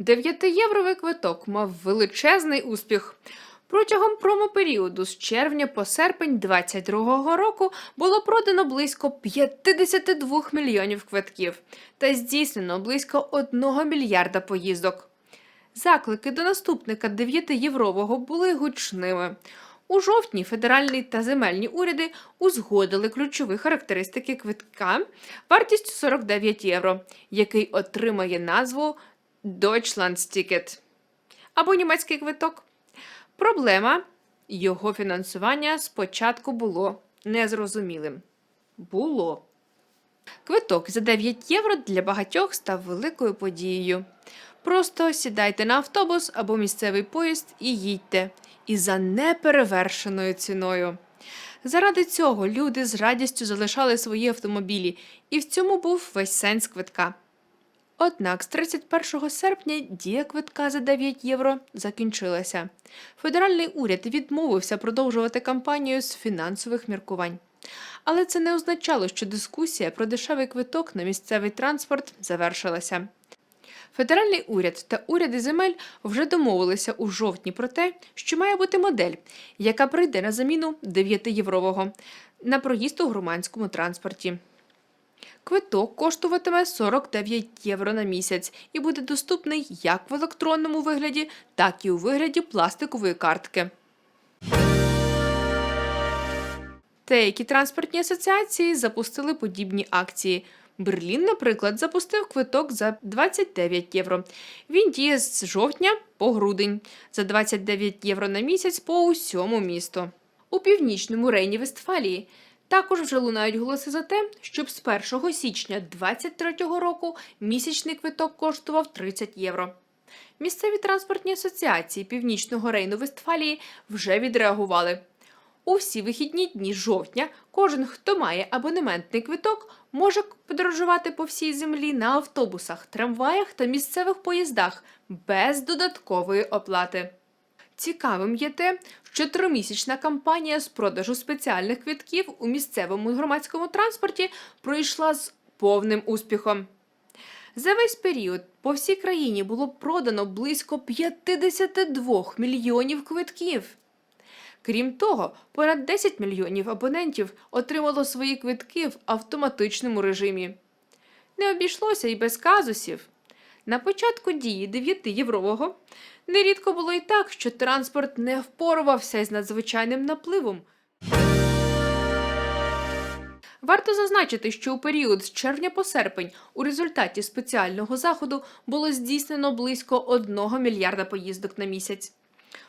Дев'ятиєвровий квиток мав величезний успіх. Протягом промоперіоду з червня по серпень 2022 року було продано близько 52 мільйонів квитків та здійснено близько 1 мільярда поїздок. Заклики до наступника 9-єврового були гучними. У жовтні федеральний та земельні уряди узгодили ключові характеристики квитка вартістю 49 євро, який отримає назву Deutschlandsticket або німецький квиток. Проблема його фінансування спочатку було незрозумілим. Було. Квиток за 9 євро для багатьох став великою подією. Просто сідайте на автобус або місцевий поїзд і їдьте. І за неперевершеною ціною. Заради цього люди з радістю залишали свої автомобілі, і в цьому був весь сенс квитка. Однак з 31 серпня дія квитка за 9 євро закінчилася. Федеральний уряд відмовився продовжувати кампанію з фінансових міркувань. Але це не означало, що дискусія про дешевий квиток на місцевий транспорт завершилася. Федеральний уряд та уряди земель вже домовилися у жовтні про те, що має бути модель, яка прийде на заміну 9-єврового на проїзд у громадському транспорті. Квиток коштуватиме 49 євро на місяць і буде доступний як в електронному вигляді, так і у вигляді пластикової картки. Деякі транспортні асоціації запустили подібні акції. Берлін, наприклад, запустив квиток за 29 євро. Він діє з жовтня по грудень за 29 євро на місяць по усьому місту. У північному рейні Вестфалії також вже лунають голоси за те, щоб з 1 січня 2023 року місячний квиток коштував 30 євро. Місцеві транспортні асоціації Північного Рейну Вестфалії вже відреагували. У всі вихідні дні жовтня кожен, хто має абонементний квиток, може подорожувати по всій землі на автобусах, трамваях та місцевих поїздах без додаткової оплати. Цікавим є те, що тримісячна кампанія з продажу спеціальних квитків у місцевому громадському транспорті пройшла з повним успіхом. За весь період по всій країні було продано близько 52 мільйонів квитків. Крім того, понад 10 мільйонів абонентів отримало свої квитки в автоматичному режимі. Не обійшлося і без казусів. На початку дії 9-єврового нерідко було і так, що транспорт не впорувався із надзвичайним напливом. Варто зазначити, що у період з червня по серпень у результаті спеціального заходу було здійснено близько 1 мільярда поїздок на місяць.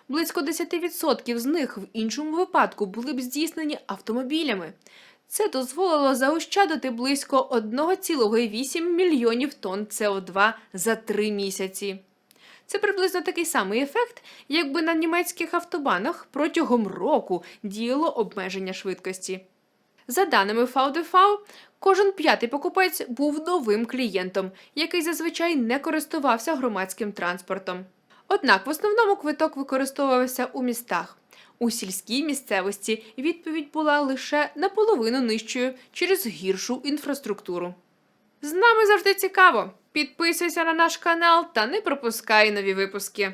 Близько 10% з них в іншому випадку були б здійснені автомобілями. Це дозволило заощадити близько 1,8 мільйонів тонн СО2 за три місяці. Це приблизно такий самий ефект, якби на німецьких автобанах протягом року діяло обмеження швидкості. За даними VDV, кожен п'ятий покупець був новим клієнтом, який зазвичай не користувався громадським транспортом. Однак в основному квиток використовувався у містах. У сільській місцевості відповідь була лише наполовину нижчою через гіршу інфраструктуру. З нами завжди цікаво. Підписуйся на наш канал та не пропускай нові випуски.